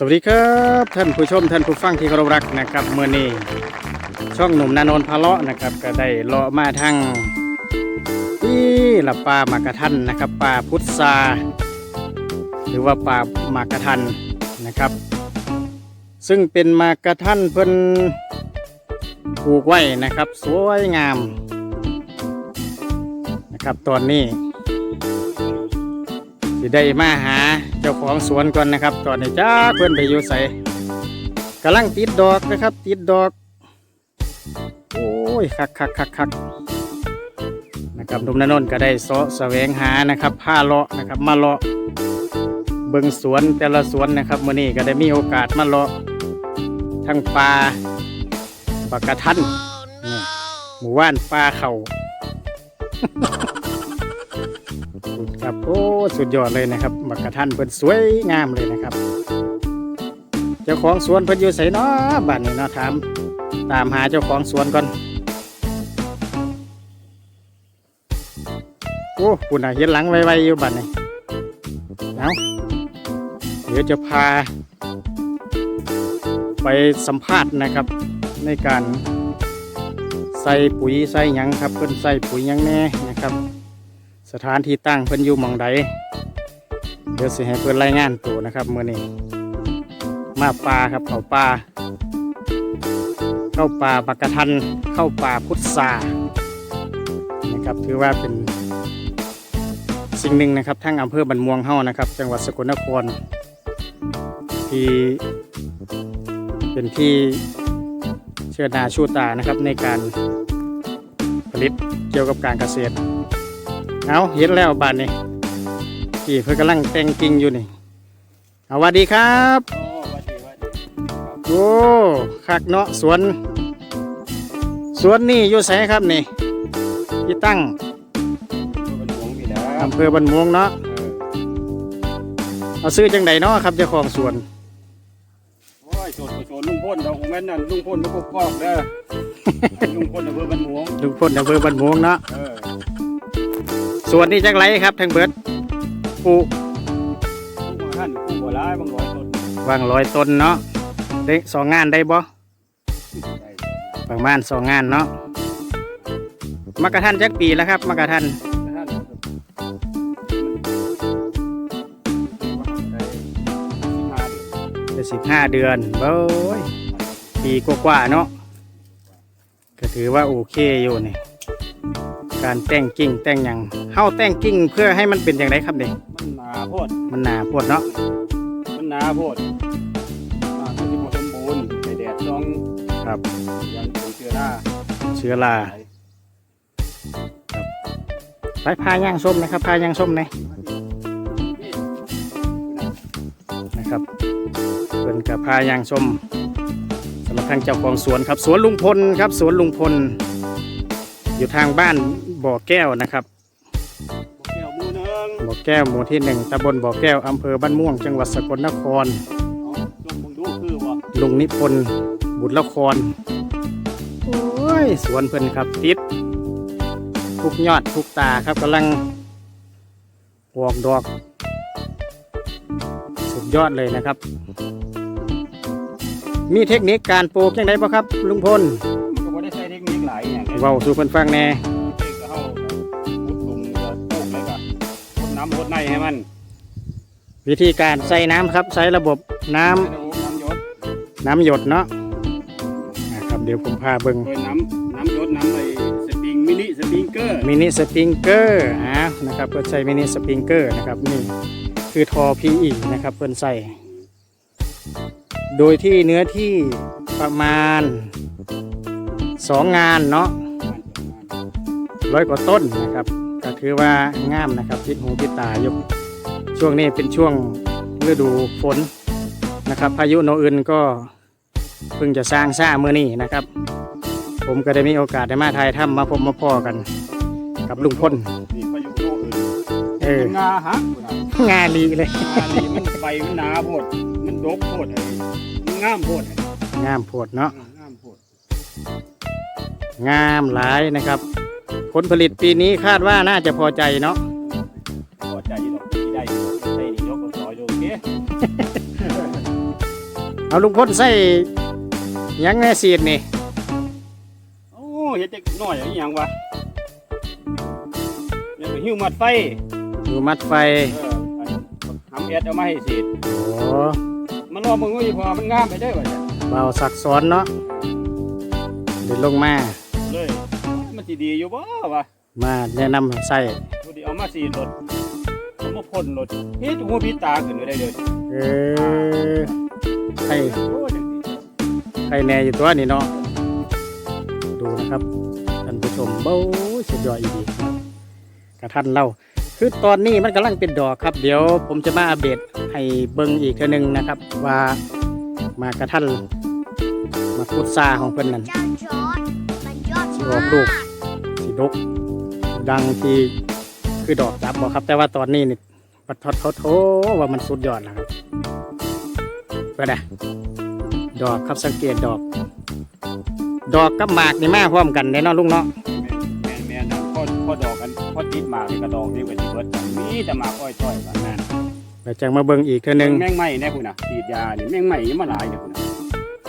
สวัสดีครับท่านผู้ชมท่านผู้ฟังที่เคารพรักนะครับเมื่อนี้ช่องหนุ่มนานนท์พาเลาะนะครับ ก็ได้เลาะมาทางที่ละป่ามากระทันนะครับป่าพุทธาหรือว่าป่ามากระทันนะครับ ซึ่งเป็นมากระทันเพิ่นปลูกไว้นะครับ สวยงามนะครับตอนนี้ สิได้มาหาเจ้าของสวนก่อนนะครับตอนนี้จ้าเพื่อนไปอยู่ใส่กำลังติดดอกนะครับ ติดดอก โอ้ยคักคักคักคักนะครับหนุ่มนนนก็ได้เสาะแสวงหานะครับผ้าเลาะนะครับมาเลาะเบิงสวนแต่ละสวนนะครับมื่อนี้ก็ได้มีโอกาสมาเลาะทั้งปลาปลากระทันนี่หมู่ว่านปลาเข่า ครับโอ้สุดยอดเลยนะครับบักกะทันเพิ่นสวยงามเลยนะครับ เจ้าของสวนเพิ่นอยู่ไสเนาะบ้านนี้เนาะถามตามหาเจ้าของสวนก่อนโอ้ปุ่นอะเห็นหลังไวๆอยู่บ้านนี้เอาเดี๋ยวจะพา ไปสัมภาษณ์นะครับ ในการใส่ปุ๋ยใส่ยังครับเพิ่นใส่ปุ๋ยยังแน่นะครับ สถานที่ตั้งเพิ่นอยู่หมองใดเดี๋ยวสิให้เพิ่นรายงานตัวนะครับมื้อนี้มาป่าครับเขาป่าเข้าป่าปักกะทันเข้าป่าพุทธานะครับถือว่าเป็นสิ่งหนึ่งนะครับทั้งอำเภอบันม่วงเฮานะครับ จังหวัดสกลนครที่เป็นที่เชื่อนาชูตานะครับในการผลิตเกี่ยวกับการเกษตร เอาเห็นแล้วบานนี้ที่เพื่อกำลังแต่งกิ่งอยู่นี่เอาสวัสดีครับโอ้วัดดีวัดดีครับโอ้คักเนาะสวน สวนนี่อยู่ไสครับนี่ที่ตั้งตัวเป็นหลวงพี่แล้วอำเภอบันม่วงเนาะเออเอาซื้อจังใดเนาะครับเจ้าของสวนโอ้ยโจดโจดลุงพ่นเราคงแม่นนั่นลุงพ่นมาปกครองเด้อลุงพ่นอำเภอบ้านหลวงลุงพ่นอำเภอบันม่วงเนาะเออ สวนนี่จักไรครับทั้งเบิดปลูกผู้มาท่านผู้บ่ร้ายบางร้อยต้นวางร้อยต้นเนาะได้สองงานได้บ่ประมาณสองงานเนาะมากระทันจักปีแล้วครับมากระทันท่านสิบห้าเดือนได้สิบห้าเดือนเบ้ยปีกว่าๆเนาะก็ถือว่าโอเคอยู่นี่ การแต่งกิ่งแต่งหยังเฮาแต่งกิ่งเพื่อให้มันเป็นอย่างไรครับเด็กมันหนาโพดมันหนาปวดเนาะมันหนาโพดอ่ามันจะบ่สมบูรณ์ใส่แดดต้องครับยังเป็นเชื้อราเชื้อราไปพายางส้มนะครับพายางส้มนะนะครับเป็นกับพายางส้มสำหรับทางเจ้าของสวนครับ สวนลุงพลครับ สวนลุงพล อยู่ทางบ้าน บ่อแก้วนะครับบ่แก้วหมูหนึงบ่อแก้วหมู่ที่หนึ่งตำบลบ่อแก้วอำเภอบ้านม่วงจังหวัดสกลนครเอาลองมึงดูคือว่าลุงนิพนธ์บุตรละคร โอ้ย สวนเพิ่นครับติด ทุกยอดทุกตาครับกำลังออกดอก สุดยอดเลยนะครับ มีเทคนิคการปลูกยังไงบ่ครับ ลุงพล มันก็บ่ได้ใช้เทคนิคหลายอย่างเนี่ยเว้าสู่เพิ่นฟังแหน่ ในให้มัน วิธีการใส่น้ำครับ ใช้ระบบน้ำให้ระบบน้ำหยดน้ำหยดเนาะนะครับเดี๋ยวผมพาเบิงโดยน้ำน้ำหยดน้ำไอ้สปริงมินิสปริงเกอร์มินิสปริงเกอร์อ่านะครับเพื่อใช้มินิสปริงเกอร์นะครับนี่คือทอ PE นะครับเพื่อนใส่ โดยที่เนื้อที่ประมาณสองงานเนาะร้อยกว่าต้นนะครับก็ ถือว่างามนะครับติดหูติดตาอยู่ช่วงนี้เป็นช่วงฤดูฝนนะครับ พายุโนอื่นก็เพิ่งจะสร้างซ่าเมื่อนี้นะครับ ผมก็ได้มีโอกาสได้มาถ่ายถ้ำมาพบมาพ่อกัน กับลุงพลนี่พายุโนอื่นเออเป็นงาหักพุ่นน่ะงานลีเลยงานี่มันใบมันหนาโพดมันดกโพดไอ้มันงามโพดไอ้งามโพดเนาะงามโพด งามหลายนะครับ ผลผลิตปีนี้คาดว่าน่าจะพอใจเนาะพอใจดอกที่ได้อยู่ใส่นี่ยกก็ซอยอยู่โอเคเอาลุงพลใส่หยังแน่สีดนี่โอ้เฮ็ดจักหน่อยอีหยังวะเนี่ยไปหิ้วมัดไฟดูมัดไฟเอออันทำแอดเอามาให้สีดโอ้มันรอมึงอยู่พอมันงามไปได้อว่าจ้ะเบาสักซ้อนเนาะเดินลงมาเลยมัน สิดีอยู่บ่วะมาแนะนำให้ใส่ดูดิเอามาสีดรถเอามาพ่นรถเฮ็ดหัวพิดตาขึ้นไปได้เลยเออให้โอ้จังสิให้แน่อยู่ตัวนี่เนาะดูนะครับท่านผู้ชมเบ้าสุดยอดอีดีกระทันเล่าคือตอนนี้มันกำลังเป็นดอกครับ เดี๋ยวผมจะมาอัปเดตให้เบิ่งอีกเทื่อหนึงนะครับ ว่ามากระทันมาพุดซาของเพิ่นนั่นเจ้าจอดมันยอดออกลูกสี ดก ดังที่คือดอกจับบอกครับ แต่ว่าตอนนี้นี่ปัดทอดเขาโทว่ามันสุดยอดแล้วครับก็ได้ดอกครับสังเกตดอก ดอกกับหมากนี่มาพร้อมกันได้เนาะลุงเนาะแม่นแม่นๆนะพอพอดอกกันพอติดหมากนี่ก็ดอกนี่ก็สิเบิดกันมีแต่หมากอ้อยต้อยกันนั่นเดี๋ยวจะมาเบิ่งอีกเทื่อหนึงแมงไหม้แน่พุ่นน่ะฉีดยานี่แมงไหม้ยังมาหลายเด้อพุ่นน่ะ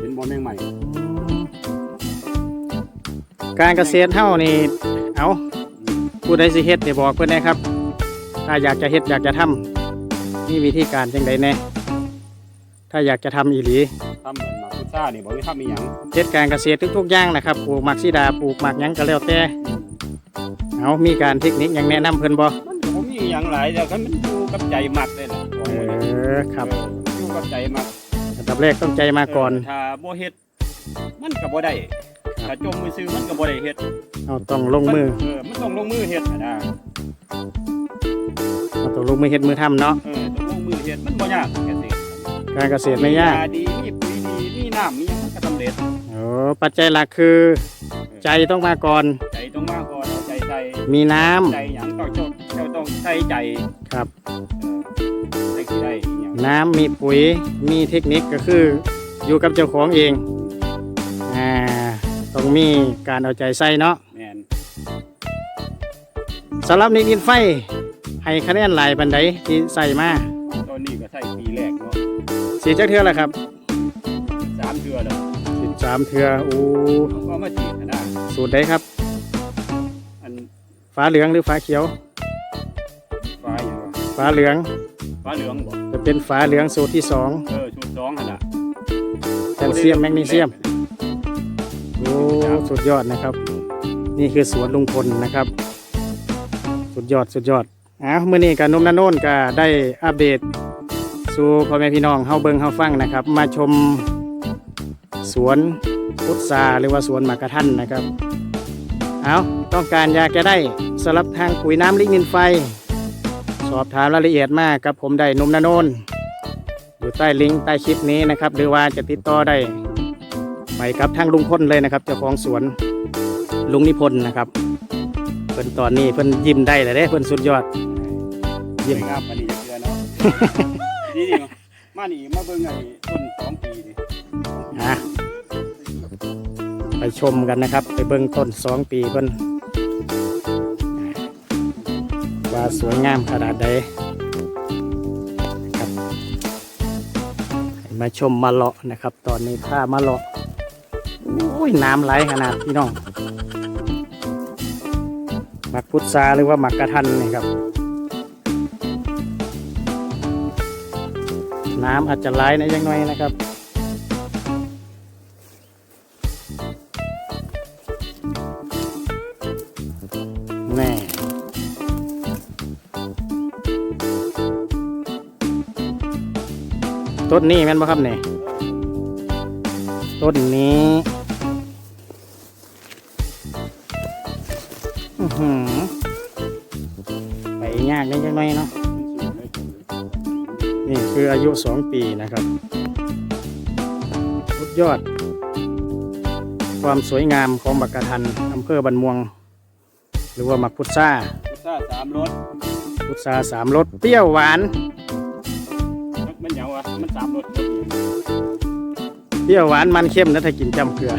เห็นบ่แมงไหม้ การเกษตรเฮานี่เอาผู้ใดสิเฮ็ดได้บอกเพิ่นนะครับ ถ้าอยากจะเฮ็ดอยากจะทำมีวิธีการจังใดแน่ถ้าอยากจะทำอีหลีทำเหมือนหมากพุทรานี่บ่ได้ทำอีหยังเฮ็ดการเกษตรทุกๆอย่างนะครับปลูกหมากซีดาปลูกหมากหยังก็แล้วแต่เอามีการเทคนิคหยังแนะนำเพิ่นบ่มันก็บ่มีอีหยังหลายแต่ก็มันอยู่กับใจมักเลยล่ะของเอมันนี่อครับเอออยู่กับใจมักอันดับแรกต้องใจมาก่อนเถ้าบ่เฮ็ดมันก็บ่ได้ครับ ถ้าจมมือซื้อมันก็บ่ได้เฮ็ดเอาต้องลงมือเออมันต้องลงมือเฮ็ดอะนะเอาต้องลงมือเฮ็ดมือทำเนาะเออต้องลงมือเฮ็ดมันบ่ยากแค่สิการเกษตรไม่ยากดีมีปุ๋ยดีมีน้ำมีหยังมันก็สำเร็จโอ้ปัจจัยหลักคือ ใจต้องมาก่อน ใจต้องมาก่อนเอาใจใส่มีน้ำใจหยังต้องเจ้าเจ้าต้องใส่ใจครับ เออใส่กี่ได้อีหยังน้ำมีปุ๋ยมีเทคนิคก็คือ อยู่กับเจ้าของเองอ่า ต้องมีการเอาใจใส่เนาะแม่นสำหรับนิดนินไฟ ให้คะแนนหลายบันไดที่ใส่มาตอนนี้ก็ใส่ปีแรกเนาะสีจักเทือละครับสามเดือนแล้วสิบสามเทือโอ้ก็มาฉีดนะสูตรใดครับ อันฟ้าเหลืองหรือฟ้าเขียว ฟ้าอย่างวะฟ้าเหลือง ฟ้าเหลืองบ่จะเป็นฟ้าเหลืองสูตรที่สองเออชุดสองหั่นน่ะแคลเซียมแมกนีเซียม โอ้สุดยอดนะครับ นี่คือสวนลุงพลนะครับ สุดยอดสุดยอดอ้าวมื่อนี้กับนุ่มนาโนนก็ได้อัปเดต สู่พ่อแม่พี่น้องเฮาเบิงเฮาฟังนะครับ มาชมสวนพุทราหรือว่าสวนหมากกระทันนะครับเอาต้องการยาแกจะได้สำหรับทางปุ๋ยน้ำลิกนินไฟ สอบถามรายละเอียดมากกับผมได้นุ่มนาโนนอยู่ใต้ลิงก์ใต้คลิปนี้นะครับ หรือว่าจะติดต่อได้ ไปกับทางลุงพลเลยนะครับเจ้าของสวนลุงนิพนธ์นะครับเพิ่นตอนนี้เพิ่นยิ้มได้เลยเด้เพิ่นสุดยอดสวยงามปานนี้จะเดือนเนาะดีดีมานี่มาเบิ่งไอ้ต้นสองปีนี่อะไปชมกันนะครับ ไปเบิ่งต้นสองปีเพิ่นว่าสวยงามขนาดใดครับให้มาชมมาเลาะนะครับ ตอนนี้พามาเลาะ อุ้ยน้ำไหลขนาดพี่น้องหมักพุทราหรือว่าหมักกระทันนี่ครับ น้ำอาจจะไหลในยังน้อยนะครับแน่ต้นนี้แม่นบ่ครับเนี่ยต้นนี้ ยากนิดหน่อยเนาะนี่คืออายุสองปีนะครับสุดยอด ความสวยงามของบักกะทันอำเภอบันม่วง หรือว่ามักพุทราพุทราสามรสพุทราสามรสเปรี้ยวหวาน มันหยังวะมันสามรสรสอีหยังเปรี้ยวหวานมันเข้มนะถ้ากินจำเกลือ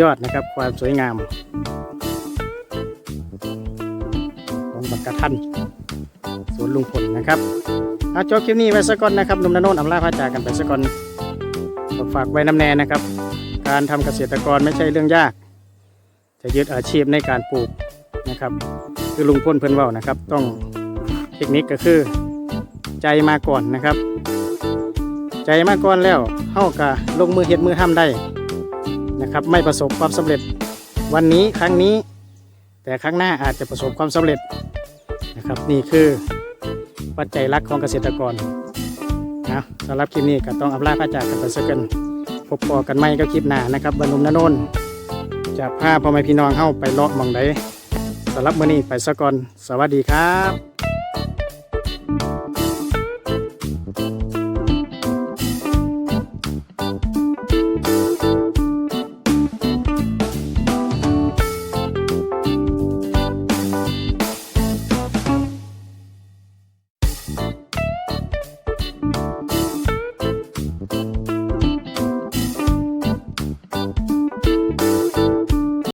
ยอดนะครับความสวยงาม ของบักกะทันสวนลุงพลนะครับอาจบคลิปนี้ไว้สักก่อนนะครับนุ่มนาโนนอำลาพาจากกันไปสักก่อนฝากไว้น้ำแน่นะครับ การทำเกษตรกรไม่ใช่เรื่องยาก จะยึดอาชีพในการปลูกนะครับ คือลุงพ่นเพิ่นว่านะครับ ต้องเทคนิคก็คือ ใจมาก่อนนะครับ ใจมาก่อนแล้วเฮาก็ลงมือเฮ็ดมือทำได้ นะครับไม่ประสบความสำเร็จวันนี้ครั้งนี้ แต่ครั้งหน้าอาจจะประสบความสำเร็จนะครับนี่คือปัจจัยหลักของเกษตรกรนะสำหรับคลิปนี้ก็ต้องอำลาพระจากกันไปสักกันพบปอกันใหม่ก็คลิปหน้านะครับบรรนุมนนนท์จะพาพ่อแม่พี่น้องเข้าไปเลาะมองใดสำหรับมื้อนี้ไปสักก่อนสวัสดีครับ